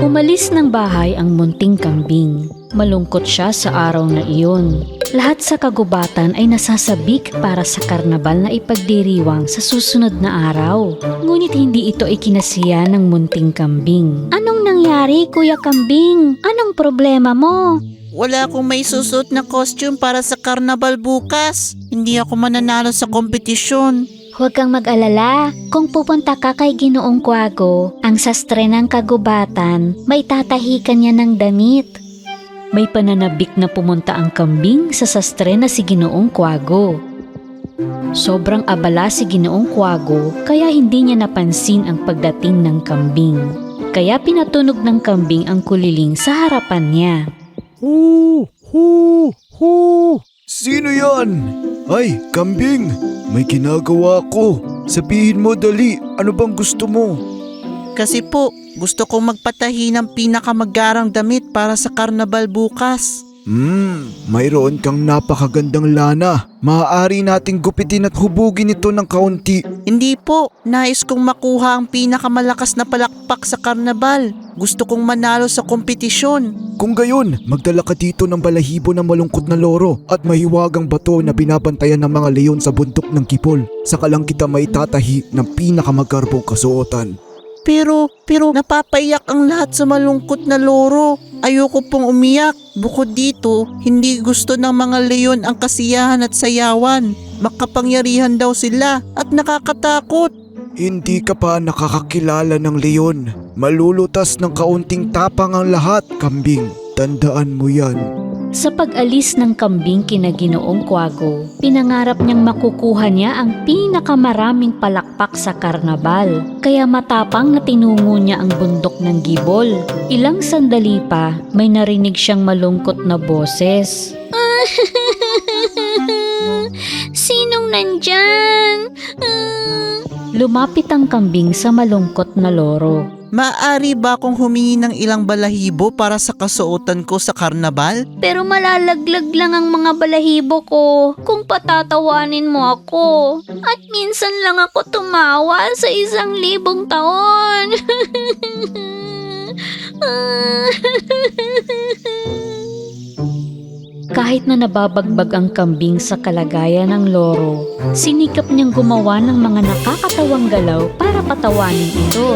Umalis ng bahay ang munting kambing. Malungkot siya sa araw na iyon. Lahat sa kagubatan ay nasasabik para sa karnabal na ipagdiriwang sa susunod na araw. Ngunit hindi ito ikinasiya ng munting kambing. Anong nangyari, Kuya Kambing? Anong problema mo? Wala akong may susuot na costume para sa karnabal bukas. Hindi ako mananalo sa kompetisyon. Huwag kang mag-alala. Kung pupunta ka kay Ginoong Kwago, ang sastre ng kagubatan, may tatahikan niya ng damit. May pananabik na pumunta ang kambing sa sastre na si Ginoong Kwago. Sobrang abala si Ginoong Kwago kaya hindi niya napansin ang pagdating ng kambing. Kaya pinatunog ng kambing ang kuliling sa harapan niya. Hu! Hu! Hu! Sino yan? Ay, kambing! May ginagawa ko. Sabihin mo dali, ano bang gusto mo? Kasi po, gusto kong magpatahi ng pinakamagarang damit para sa karnabal bukas. Hmm, mayroon kang napakagandang lana. Maaari nating gupitin at hubugin ito ng kaunti. Hindi po, nais kong makuha ang pinakamalakas na palakpak sa karnabal. Gusto kong manalo sa kompetisyon. Kung gayon, magdala ka dito ng balahibo ng malungkot na loro at mahiwagang bato na binabantayan ng mga leon sa bundok ng kipol. Saka lang kita maitatahi ng pinakamagarbong kasuotan. Pero, pero napapaiyak ang lahat sa malungkot na loro. Ayoko pong umiyak. Bukod dito, hindi gusto ng mga leon ang kasiyahan at sayawan. Makapangyarihan daw sila at nakakatakot. Hindi ka pa nakakakilala ng leon. Malulutas ng kaunting tapang ang lahat, kambing. Tandaan mo yan. Sa pag-alis ng kambing kina Ginoong Kwago, pinangarap niyang makukuha niya ang pinakamaraming palakpak sa karnabal. Kaya matapang na tinungo niya ang bundok ng gibol. Ilang sandali pa, may narinig siyang malungkot na boses. Sinong nandyan? Lumapit ang kambing sa malungkot na loro. Maaari ba akong humingi ng ilang balahibo para sa kasuotan ko sa karnabal? Pero malalaglag lang ang mga balahibo ko kung patatawanin mo ako. At minsan lang ako tumawa sa isang libong taon. Kahit na nababagbag ang kambing sa kalagayan ng loro, sinikap niyang gumawa ng mga nakakatawang galaw para patawanin ito.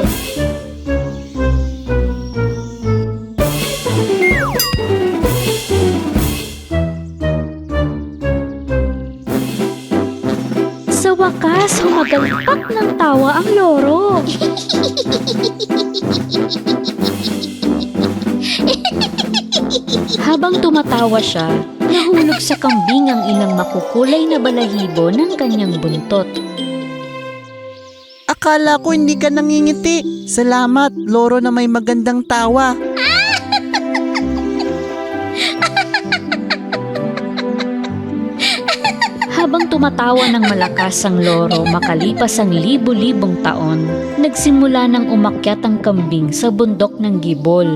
Humagalpak ng tawa ang loro. Habang tumatawa siya, nahulog sa kambing ang ilang makukulay na balahibo ng kanyang buntot. Akala ko hindi ka nangingiti. Salamat, loro na may magandang tawa. Habang tumatawa ng malakas ang loro makalipas ang libo-libong taon, nagsimula ng umakyat ang kambing sa bundok ng gibol.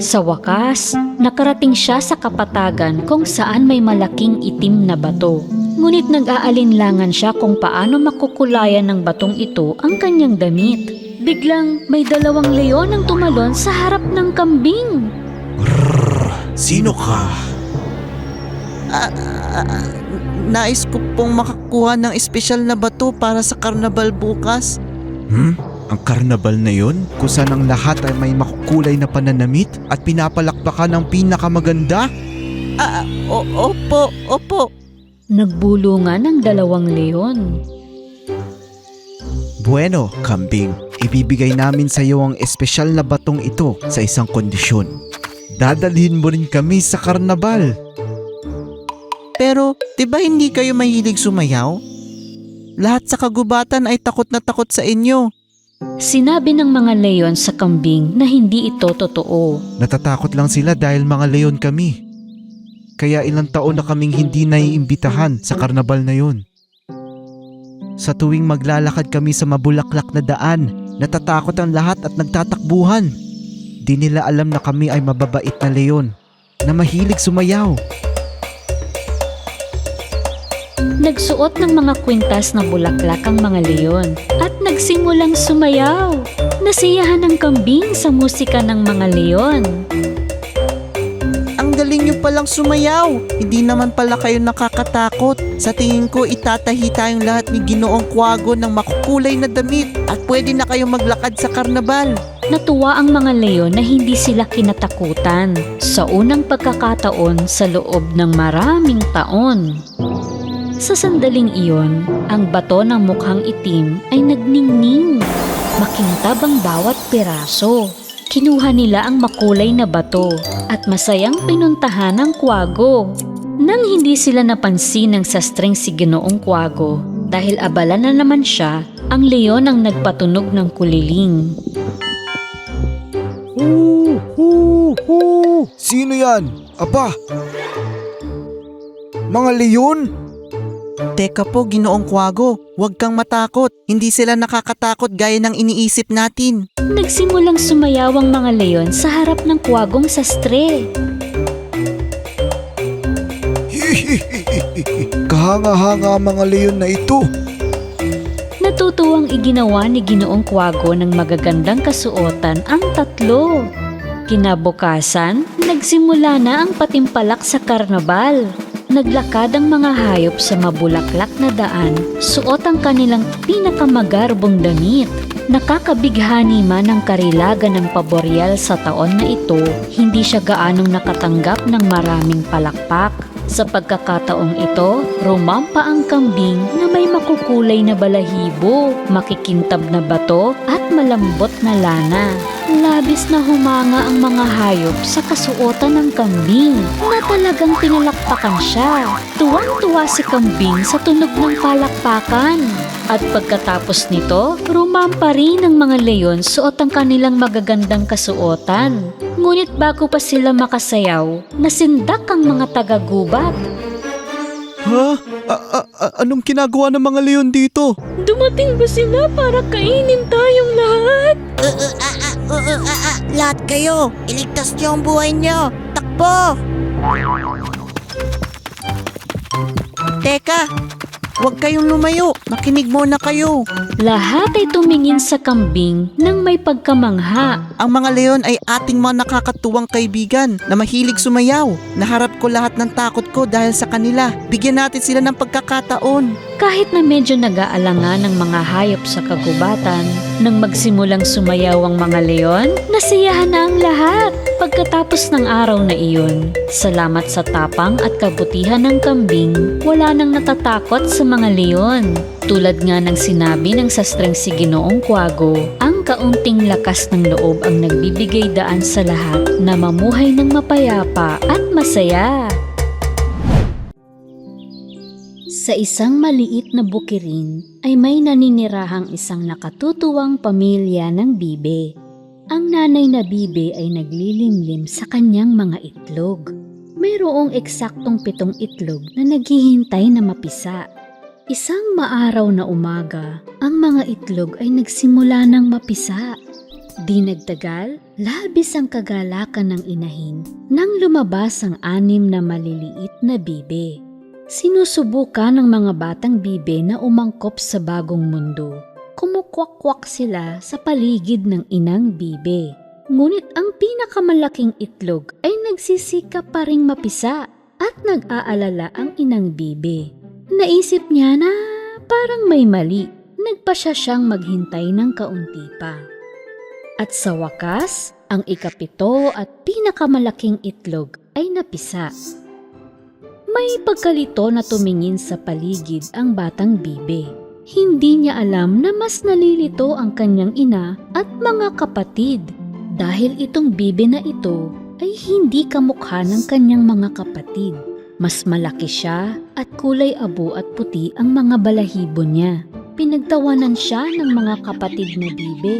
Sa wakas, nakarating siya sa kapatagan kung saan may malaking itim na bato. Ngunit nag-aalinlangan siya kung paano makukulayan ng batong ito ang kanyang damit. Biglang may dalawang leon ang tumalon sa harap ng kambing. Sino ka? Ah, ah, nais ko pong makakuha ng espesyal na bato para sa karnabal bukas. Hmm? Ang karnabal na yon? Kung saan ang lahat ay may makukulay na pananamit at pinapalakpakan ng pinakamaganda? Ah, ah, o- opo, opo. Nagbulungan ang dalawang leon. Bueno, kambing. Ibibigay namin sa iyo ang espesyal na batong ito sa isang kondisyon. Dadalhin mo rin kami sa karnabal. Pero, di ba hindi kayo mahilig sumayaw? Lahat sa kagubatan ay takot na takot sa inyo. Sinabi ng mga leon sa kambing na hindi ito totoo. Natatakot lang sila dahil mga leon kami. Kaya ilang taon na kaming hindi naiimbitahan sa karnabal na yon. Sa tuwing maglalakad kami sa mabulaklak na daan, natatakot ang lahat at nagtatakbuhan. Di nila alam na kami ay mababait na leon na mahilig sumayaw. Nagsuot ng mga kwintas na bulaklak ang mga leon at nagsimulang sumayaw. Nasiyahan ng kambing sa musika ng mga leon. Ang galing nyo palang sumayaw. Hindi naman pala kayo nakakatakot. Sa tingin ko, itatahi tayong lahat ni Ginoong Kwago ng makukulay na damit at pwede na kayong maglakad sa karnabal. Natuwa ang mga leon na hindi sila kinatakutan sa unang pagkakataon sa loob ng maraming taon. Sa sandaling iyon, ang bato ng mukhang itim ay nagningning. Makintab ang bawat piraso. Kinuha nila ang makulay na bato at masayang pinuntahan ang kwago. Nang hindi sila napansin ng sastreng si Ginoong Kwago dahil abala na naman siya, ang leon ang nagpatunog ng kuliling. Huu, huu, huu. Sino yan? Aba! Mga leon? Teka po, Ginoong Kwago, huwag kang matakot. Hindi sila nakakatakot gaya ng iniisip natin. Nagsimulang sumayaw ang mga leon sa harap ng kwagong sastre. Kahanga-hanga ang mga leon na ito. Natutuwang iginawa ni Ginoong Kwago ng magagandang kasuotan ang tatlo. Kinabukasan, nagsimula na ang patimpalak sa karnabal. Naglakad ang mga hayop sa mabulaklak na daan, suot ang kanilang pinakamagarbong damit. Nakakabighani man ang karilagan ng paboreal sa taon na ito, hindi siya gaanong nakatanggap ng maraming palakpak. Sa pagkakataong ito, rumampa ang kambing na may makukulay na balahibo, makikintab na bato at malambot na lana. Labis na humanga ang mga hayop sa kasuotan ng kambing na talagang pinalakpakan siya. Tuwang-tuwa si kambing sa tunog ng palakpakan. At pagkatapos nito, rumampa rin ang mga leon suot ang kanilang magagandang kasuotan. Ngunit bago pa sila makasayaw, nasindak ang mga tagagubat. Ha? A- a- a- anong ginagawa ng mga leon dito? Dumating ba sila para kainin tayong lahat? Lahat kayo, iligtas niyo ang buhay niyo. Takbo! Teka, huwag kayong lumayo. Makinig muna kayo. Lahat ay tumingin sa kambing nang may pagkamangha. Ang mga leon ay ating mga nakakatuwang kaibigan na mahilig sumayaw. Naharap ko lahat ng takot ko dahil sa kanila. Bigyan natin sila ng pagkakataon. Kahit na medyo nag-aalangan ng mga hayop sa kagubatan, nang magsimulang sumayaw ang mga leon, nasiyahan na ang lahat. Pagkatapos ng araw na iyon, salamat sa tapang at kabutihan ng kambing, wala nang natatakot sa mga leon. Tulad nga ng sinabi ng sastreng si Ginoong Kwago, ang kaunting lakas ng loob ang nagbibigay daan sa lahat na mamuhay ng mapayapa at masaya. Sa isang maliit na bukirin ay may naninirahang isang nakatutuwang pamilya ng bibe. Ang nanay na bibe ay naglilimlim sa kanyang mga itlog. Mayroong eksaktong pitong itlog na naghihintay na mapisa. Isang maaraw na umaga, ang mga itlog ay nagsimula ng mapisa. Di nagtagal, labis ang kagalakan ng inahin nang lumabas ang anim na maliliit na bibe. Sinusubukan ng mga batang bibe na umangkop sa bagong mundo. Kumukwak-kwak sila sa paligid ng inang bibe. Ngunit ang pinakamalaking itlog ay nagsisikap pa ring mapisa at nag-aalala ang inang bibe. Naisip niya na parang may mali. Nagpa siya siyang maghintay ng kaunti pa. At sa wakas, ang ikapito at pinakamalaking itlog ay napisa. May pagkalito na tumingin sa paligid ang batang bibe. Hindi niya alam na mas nalilito ang kanyang ina at mga kapatid dahil itong bibe na ito ay hindi kamukha ng kanyang mga kapatid. Mas malaki siya at kulay abo at puti ang mga balahibo niya. Pinagtawanan siya ng mga kapatid na bibe.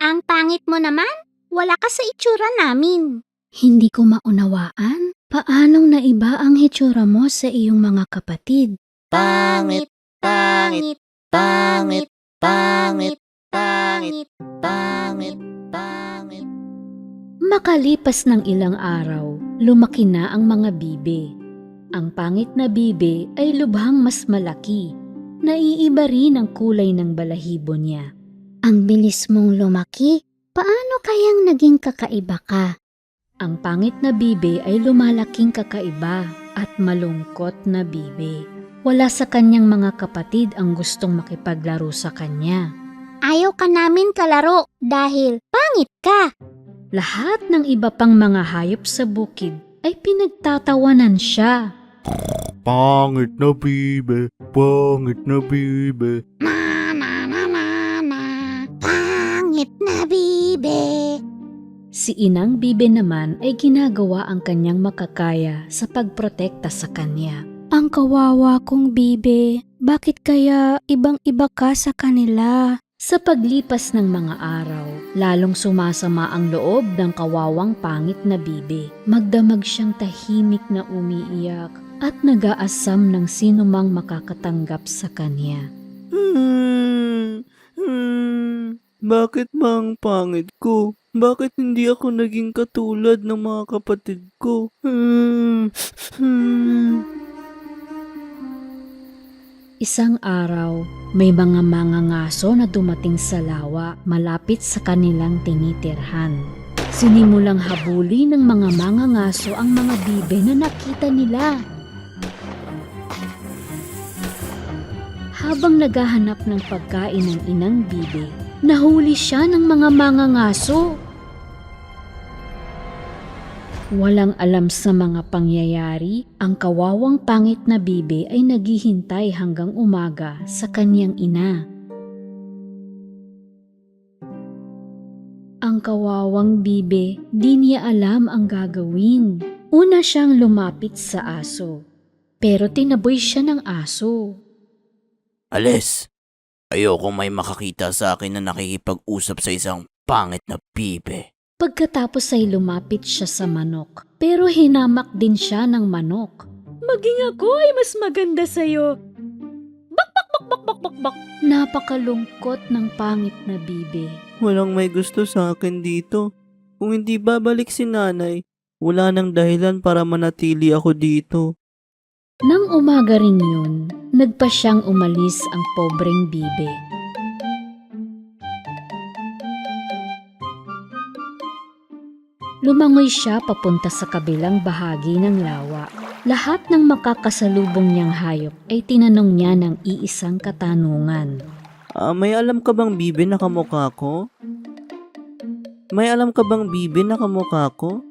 Ang pangit mo naman. Wala ka sa itsura namin. Hindi ko maunawaan paanong naiba ang hitsura mo sa iyong mga kapatid. Pangit, pangit, pangit, pangit, pangit, pangit, pangit. Makalipas ng ilang araw, lumaki na ang mga bibe. Ang pangit na bibe ay lubhang mas malaki. Naiiba rin ang kulay ng balahibo niya. Ang bilis mong lumaki. Paano kayang naging kakaiba ka? Ang pangit na bibe ay lumalaking kakaiba at malungkot na bibe. Wala sa kanyang mga kapatid ang gustong makipaglaro sa kanya. Ayaw ka namin kalaro dahil pangit ka. Lahat ng iba pang mga hayop sa bukid ay pinagtatawanan siya. Pangit na bibe, pangit na bibe. Na na na na na. Pangit na bibe. Si Inang Bibe naman ay ginagawa ang kanyang makakaya sa pagprotekta sa kanya. Ang kawawa kong bibe, bakit kaya ibang-iba ka sa kanila? Sa paglipas ng mga araw, lalong sumasama ang loob ng kawawang pangit na bibe. Magdamag siyang tahimik na umiiyak at nag-aasam ng sinumang makakatanggap sa kanya. Hmm, hmm, bakit ba ang pangit ko? Bakit hindi ako naging katulad ng mga kapatid ko? Hmm, hmm. Isang araw, may mga mangangaso na dumating sa lawa malapit sa kanilang tinitirhan. Sinimulang habuli ng mga mangangaso ang mga bibe na nakita nila. Habang naghahanap ng pagkain ng inang bibe, nahuli siya ng mga mangangaso. Walang alam sa mga pangyayari, ang kawawang pangit na bibe ay naghihintay hanggang umaga sa kanyang ina. Ang kawawang bibe, di niya alam ang gagawin. Una siyang lumapit sa aso. Pero tinaboy siya ng aso. Alis, ayoko may makakita sa akin na nakikipag-usap sa isang pangit na pibe. Pagkatapos ay lumapit siya sa manok, pero hinamak din siya ng manok. Maging ako ay mas maganda sa'yo. Bak, bak, bak, bak, bak, bak, bak. Napakalungkot ng pangit na bibe. Walang may gusto sa akin dito. Kung hindi babalik si nanay, wala nang dahilan para manatili ako dito. Nang umaga rin yun, nagpa siyang umalis ang pobreng bibe. Lumangoy siya papunta sa kabilang bahagi ng lawa. Lahat ng makakasalubong niyang hayop ay tinanong niya ng iisang katanungan. Ah, may alam ka bang bibe na kamukha ko? May alam ka bang bibe na kamukha ko?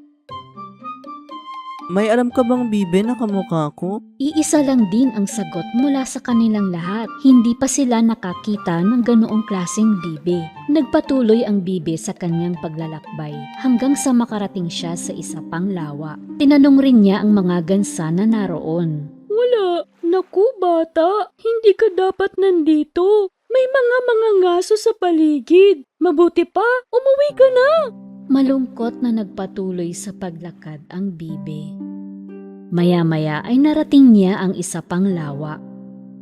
May alam ka bang bibe na kamukha ko? Iisa lang din ang sagot mula sa kanilang lahat. Hindi pa sila nakakita ng ganoong klaseng bibe. Nagpatuloy ang bibe sa kanyang paglalakbay hanggang sa makarating siya sa isa pang lawa. Tinanong rin niya ang mga gansa na naroon. Wala. Naku bata, hindi ka dapat nandito. May mga mga ngaso sa paligid. Mabuti pa, umuwi ka na. Malungkot na nagpatuloy sa paglakad ang bibe. Maya-maya ay narating niya ang isa pang lawa.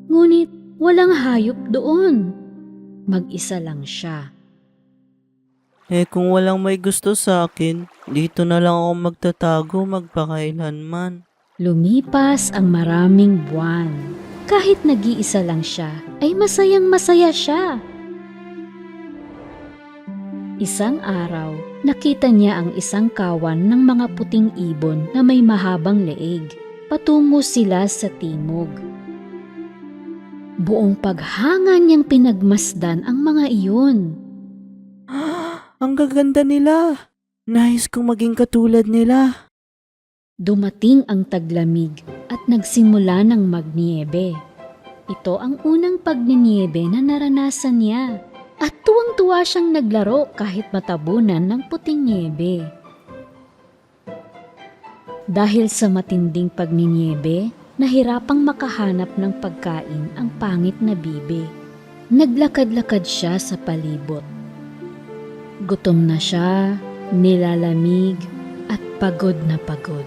Ngunit walang hayop doon. Mag-isa lang siya. Eh kung walang may gusto sa akin, dito na lang ako magtatago magpakailanman. Lumipas ang maraming buwan. Kahit nag-iisa lang siya, ay masayang masaya siya. Isang araw, nakita niya ang isang kawan ng mga puting ibon na may mahabang leeg. Patungo sila sa timog. Buong paghanga niyang pinagmasdan ang mga iyon. Ang gaganda nila! Nais kong maging katulad nila. Dumating ang taglamig at nagsimula ng magniebe. Ito ang unang pagniniebe na naranasan niya. At tuwang-tuwa siyang naglaro kahit matabunan ng puting niebe. Dahil sa matinding pagniniebe, nahirapang makahanap ng pagkain ang pangit na bibe. Naglakad-lakad siya sa palibot. Gutom na siya, nilalamig, at pagod na pagod.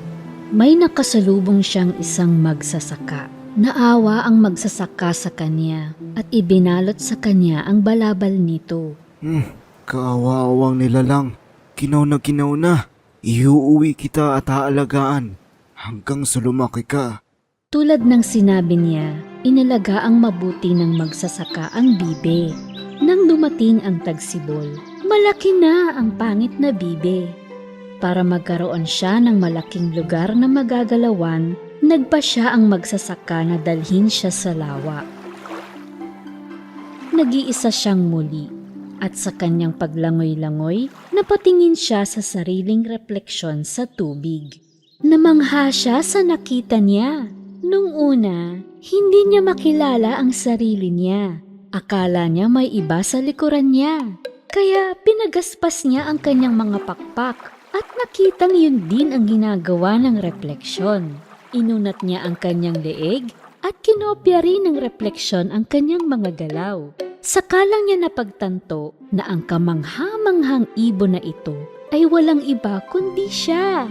May nakasalubong siyang isang magsasaka. Naawa ang magsasaka sa kanya at ibinalot sa kanya ang balabal nito. Hmm, kaawawang nila lang. Kinaw na kinaw na. Iuuwi kita at aalagaan. Hanggang sa lumaki ka. Tulad ng sinabi niya, inalaga ang mabuti ng magsasaka ang bibe. Nang dumating ang tagsibol, malaki na ang pangit na bibe. Para magkaroon siya ng malaking lugar na magagalawan, nagpa siya ang magsasaka na dalhin siya sa lawa. Nag-iisa siyang muli at sa kanyang paglangoy-langoy, napatingin siya sa sariling refleksyon sa tubig. Namangha siya sa nakita niya. Nung una, hindi niya makilala ang sarili niya. Akala niya may iba sa likuran niya. Kaya pinagaspas niya ang kanyang mga pakpak at nakitang yun din ang ginagawa ng refleksyon. Inunat niya ang kanyang leeg at kinopya rin ng refleksyon ang kanyang mga galaw. Saka lang niya napagtanto na ang kamangha-manghang ibon na ito ay walang iba kundi siya.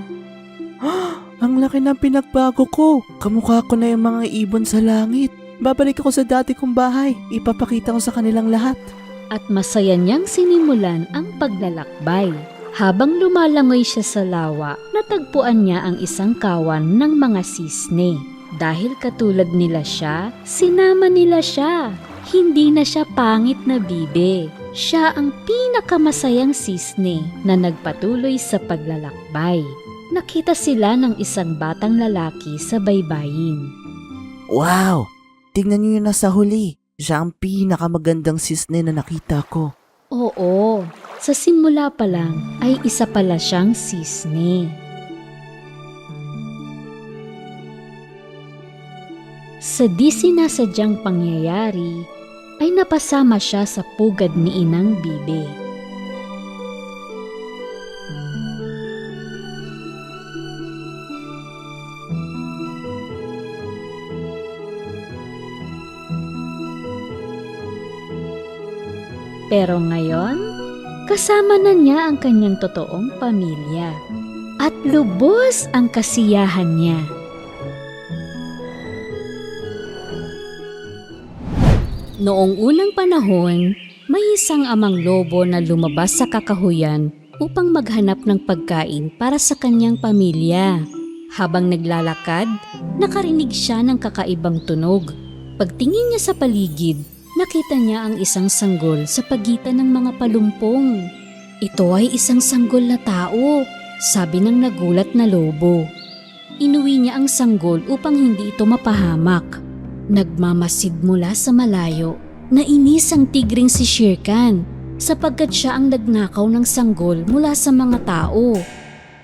Ang laki ng pinagbago ko. Kamukha ko na yung mga ibon sa langit. Babalik ako sa dati kong bahay. Ipapakita ko sa kanilang lahat. At masaya niyang sinimulan ang paglalakbay. Habang lumalangoy siya sa lawa, natagpuan niya ang isang kawan ng mga sisne. Dahil katulad nila siya, sinama nila siya. Hindi na siya pangit na bibe. Siya ang pinakamasayang sisne na nagpatuloy sa paglalakbay. Nakita sila ng isang batang lalaki sa baybayin. Wow! Tingnan niyo yun nasa huli. Siya ang pinakamagandang sisne na nakita ko. Oo, sa simula pa lang ay isa pala siyang sisne. Sa di sinasadyang pangyayari, ay napasama siya sa pugad ni Inang Bibe. Pero ngayon, kasama na niya ang kanyang totoong pamilya at lubos ang kasiyahan niya. Noong unang panahon, may isang amang lobo na lumabas sa kakahuyan upang maghanap ng pagkain para sa kanyang pamilya. Habang naglalakad, nakarinig siya ng kakaibang tunog. Pagtingin niya sa paligid, nakita niya ang isang sanggol sa pagitan ng mga palumpong. Ito ay isang sanggol na tao, sabi ng nagulat na lobo. Inuwi niya ang sanggol upang hindi ito mapahamak. Nagmamasid mula sa malayo, nainis ang tigring si Shere sapagkat siya ang nagnakaw ng sanggol mula sa mga tao.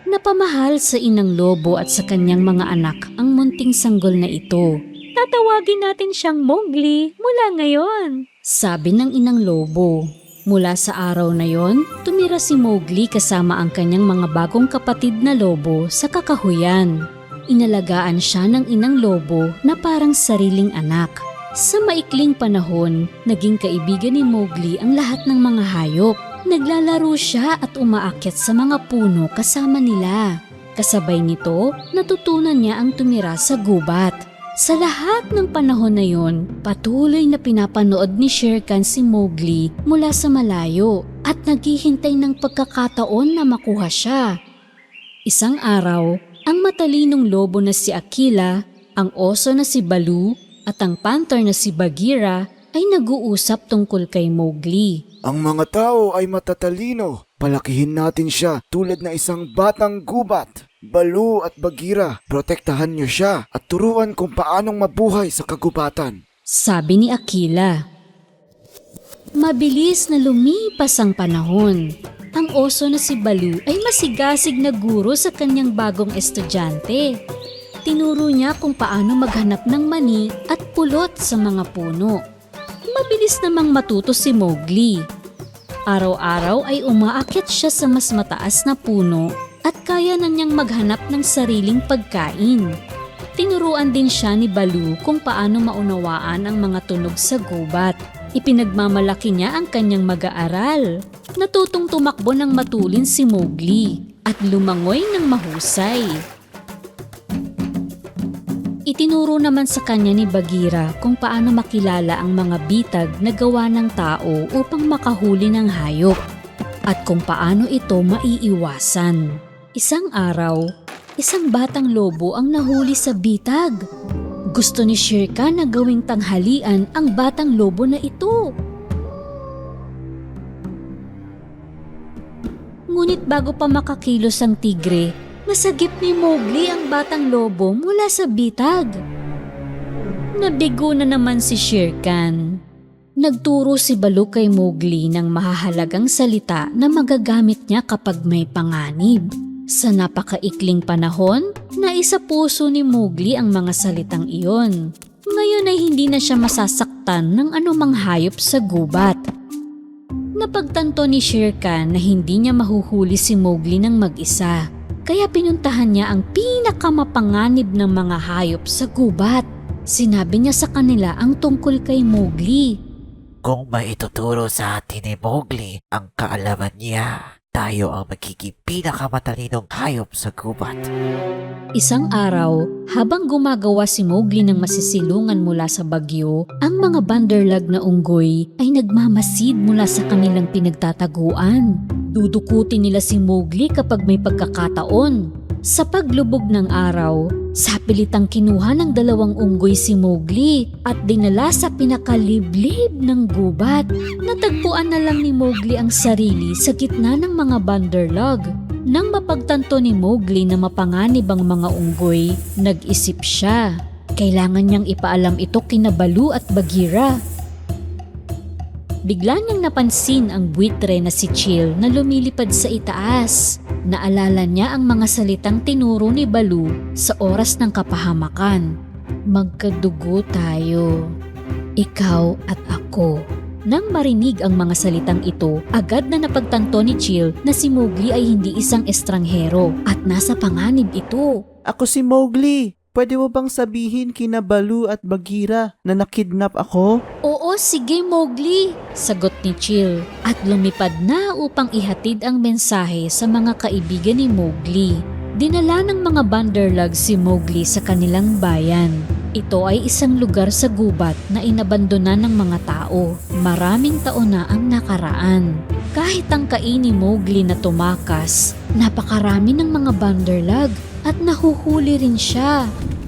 Napamahal sa inang lobo at sa kanyang mga anak ang munting sanggol na ito. Tatawagin natin siyang Mowgli mula ngayon, sabi ng inang lobo. Mula sa araw na yon, tumira si Mowgli kasama ang kanyang mga bagong kapatid na lobo sa kakahuyan. Inalagaan siya ng inang lobo na parang sariling anak. Sa maikling panahon, naging kaibigan ni Mowgli ang lahat ng mga hayop. Naglalaro siya at umaakyat sa mga puno kasama nila. Kasabay nito, natutunan niya ang tumira sa gubat. Sa lahat ng panahon na yon, patuloy na pinapanood ni Shere Khan si Mowgli mula sa malayo at naghihintay ng pagkakataon na makuha siya. Isang araw, ang matalinong lobo na si Akila, ang oso na si Balu, at ang panther na si Bagheera ay nag-uusap tungkol kay Mowgli. Ang mga tao ay matatalino. Palakihin natin siya tulad na isang batang gubat. Balu at Bagira, protektahan niyo siya at turuan kung paanong mabuhay sa kagubatan. Sabi ni Akila. Mabilis na lumipas ang panahon. Ang oso na si Balu ay masigasig na guro sa kanyang bagong estudyante. Tinuro niya kung paano maghanap ng mani at pulot sa mga puno. Mabilis namang matuto si Mowgli. Araw-araw ay umaakyat siya sa mas mataas na puno at kaya na niyang maghanap ng sariling pagkain. Tinuruan din siya ni Balu kung paano maunawaan ang mga tunog sa gubat. Ipinagmamalaki niya ang kanyang mag-aaral. Natutong tumakbo ng matulin si Mowgli at lumangoy ng mahusay. Itinuro naman sa kanya ni Bagheera kung paano makilala ang mga bitag na gawa ng tao upang makahuli ng hayop at kung paano ito maiiwasan. Isang araw, isang batang lobo ang nahuli sa bitag. Gusto ni Shirka na gawing tanghalian ang batang lobo na ito. Ngunit bago pa makakilos ang tigre, nasagip ni Mowgli ang batang lobo mula sa bitag. Nabigo na naman si Shirkan. Nagturo si Baloo kay Mowgli ng mahahalagang salita na magagamit niya kapag may panganib. Sa napakaikling panahon, naisa puso ni Mowgli ang mga salitang iyon. Ngayon ay hindi na siya masasaktan ng anumang hayop sa gubat. Napagtanto ni Shere Khan na hindi niya mahuhuli si Mowgli ng mag-isa. Kaya pinuntahan niya ang pinakamapanganib ng mga hayop sa gubat. Sinabi niya sa kanila ang tungkol kay Mowgli. Kung maituturo sa atin ni Mowgli ang kaalaman niya, tayo ang magiging pinakamatalinong hayop sa gubat. Isang araw, habang gumagawa si Mowgli ng masisilungan mula sa bagyo, ang mga banderlag na unggoy ay nagmamasid mula sa kanilang pinagtataguan. Dudukutin nila si Mowgli kapag may pagkakataon. Sa paglubog ng araw, sapilitang kinuha ng dalawang unggoy si Mowgli at dinala sa pinakaliblib ng gubat. Natagpuan na lang ni Mowgli ang sarili sa gitna ng mga banderlog. Nang mapagtanto ni Mowgli na mapanganib ang mga unggoy, nag-isip siya. Kailangan niyang ipaalam ito kina Balu at Bagheera. Bigla niyang napansin ang buitre na si Chill na lumilipad sa itaas. Naalala niya ang mga salitang tinuro ni Balu sa oras ng kapahamakan. Magkadugo tayo. Ikaw at ako. Nang marinig ang mga salitang ito, agad na napagtanto ni Chill na si Mowgli ay hindi isang estranghero at nasa panganib ito. Ako si Mowgli. Pwede mo bang sabihin kina Baloo at Bagheera na nakidnap ako? Oo, sige Mowgli, sagot ni Chill at lumipad na upang ihatid ang mensahe sa mga kaibigan ni Mowgli. Dinala ng mga banderlag si Mowgli sa kanilang bayan. Ito ay isang lugar sa gubat na inabandona ng mga tao. Maraming taon na ang nakaraan. Kahit ang kaini Mowgli na tumakas, napakarami ng mga banderlag at nahuhuli rin siya.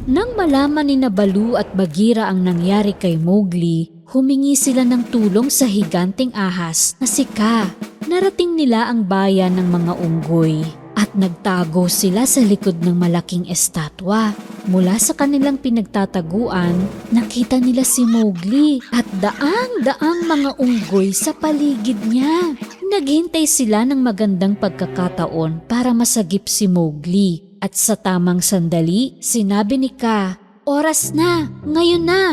Nang malaman ni Nabalu at Bagheera ang nangyari kay Mowgli, humingi sila ng tulong sa higanting ahas na si Ka. Narating nila ang bayan ng mga unggoy at nagtago sila sa likod ng malaking estatwa. Mula sa kanilang pinagtataguan, nakita nila si Mowgli at daang-daang mga unggoy sa paligid niya. Naghintay sila ng magandang pagkakataon para masagip si Mowgli. At sa tamang sandali, sinabi ni Ka, Oras na! Ngayon na!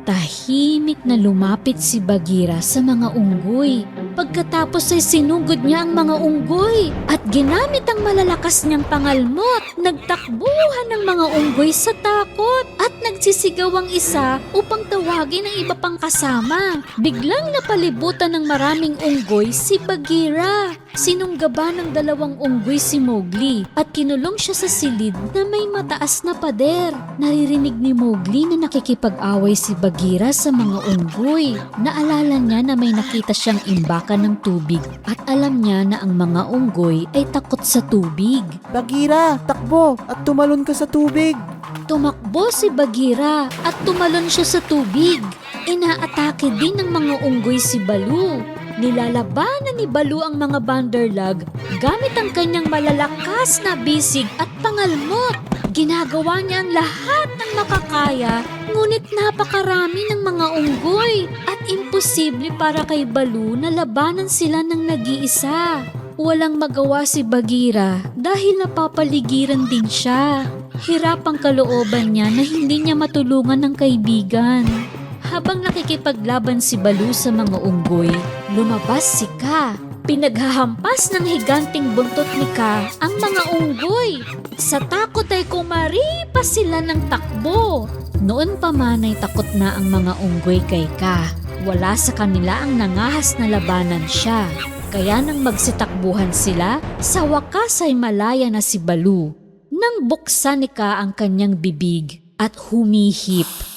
Tahimik na lumapit si Bagheera sa mga unggoy. Pagkatapos ay sinugod niya ang mga unggoy at ginamit ang malalakas niyang pangalmot. Nagtakbuhan ng mga unggoy sa takot at nagsisigaw ang isa upang tawagin ang iba pang kasama. Biglang napalibutan ng maraming unggoy si Bagheera. Sinunggaba ng dalawang unggoy si Mowgli at kinulong siya sa silid na may mataas na pader. Naririnig ni Mowgli na nakikipag-away si Bagheera sa mga unggoy. Naalala niya na may nakita siyang imbakan ng tubig at alam niya na ang mga unggoy ay takot sa tubig. Bagheera, takbo at tumalon ka sa tubig. Tumakbo si Bagheera at tumalon siya sa tubig. Inaatake din ng mga unggoy si Balu. Nilalabanan ni Balu ang mga banderlag gamit ang kanyang malalakas na bisig at pangalmot. Ginagawa niya ang lahat ng makakaya, ngunit napakarami ng mga unggoy at imposible para kay Balu na labanan sila ng nag-iisa. Walang magawa si Bagheera dahil napapaligiran din siya. Hirap ang kalooban niya na hindi niya matulungan ng kaibigan. Habang nakikipaglaban si Balu sa mga unggoy, lumabas si Ka. Pinaghahampas ng higanting buntot ni Ka ang mga unggoy. Sa takot ay kumaripas sila ng takbo. Noon pa man ay takot na ang mga unggoy kay Ka. Wala sa kanila ang nangahas na labanan siya. Kaya nang magsitakbuhan sila, sa wakas ay malaya na si Balu. Nang buksan ni Ka ang kanyang bibig at humihip.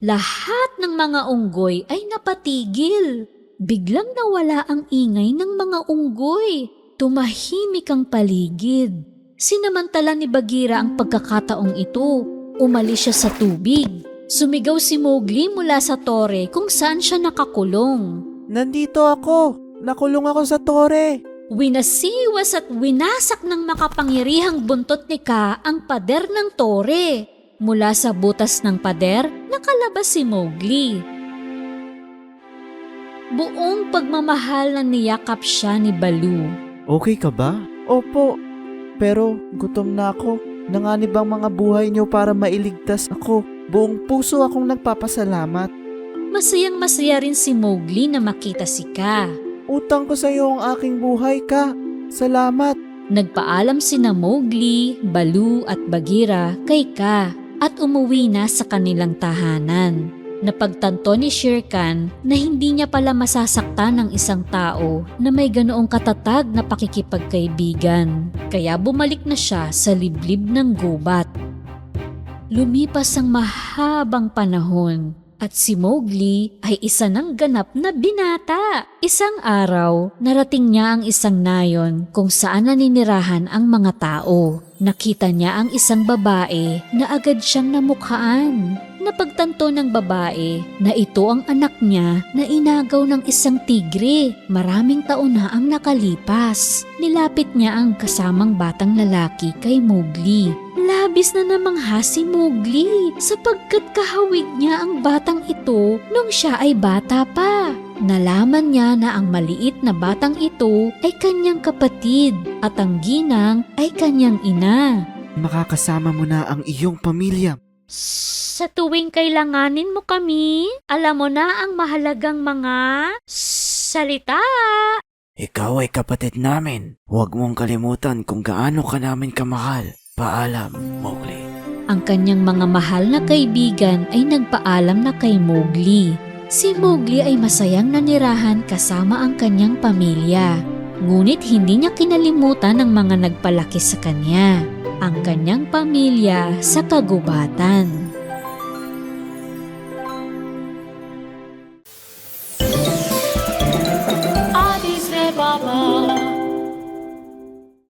Lahat ng mga unggoy ay napatigil. Biglang nawala ang ingay ng mga unggoy. Tumahimik ang paligid. Sinamantala ni Bagheera ang pagkakataong ito. Umalis siya sa tubig. Sumigaw si Mowgli mula sa tore kung saan siya nakakulong. Nandito ako. Nakulong ako sa tore. Winasiwas at winasak ng makapangyarihang buntot ni Ka ang pader ng tore. Mula sa butas ng pader, nakalabas si Mowgli. Buong pagmamahal na niyakap siya ni Baloo. Okay ka ba? Opo. Pero gutom na ako. Nanganib ang mga buhay niyo para mailigtas ako. Buong puso akong nagpapasalamat. Masayang masaya rin si Mowgli na makita si Ka. Utang ko sa iyo ang aking buhay ka. Salamat. Nagpaalam sina Mowgli, Baloo at Bagheera kay Ka at umuwi na sa kanilang tahanan. Napagtanto ni Shere Khan na hindi niya pala masasaktan ng isang tao na may ganoong katatag na pakikipagkaibigan. Kaya bumalik na siya sa liblib ng gubat. Lumipas ang mahabang panahon at si Mowgli ay isa ng ganap na binata. Isang araw, narating niya ang isang nayon kung saan naninirahan ang mga tao. Nakita niya ang isang babae na agad siyang namukhaan. Napagtanto ng babae na ito ang anak niya na inagaw ng isang tigre. Maraming taon na ang nakalipas. Nilapit niya ang kasamang batang lalaki kay Mowgli. Labis na namangha si Mowgli sapagkat kahawig niya ang batang ito nung siya ay bata pa. Nalaman niya na ang maliit na batang ito ay kanyang kapatid at ang ginang ay kanyang ina. Makakasama mo na ang iyong pamilya. Sa tuwing kailanganin mo kami, alam mo na ang mahalagang mga salita. Ikaw ay kapatid namin. Huwag mong kalimutan kung gaano ka namin kamahal. Paalam, Mowgli. Ang kanyang mga mahal na kaibigan ay nagpaalam na kay Mowgli. Si Mowgli ay masayang nanirahan kasama ang kanyang pamilya. Ngunit hindi niya kinalimutan ang mga nagpalaki sa kanya, ang kanyang pamilya sa kagubatan. mama.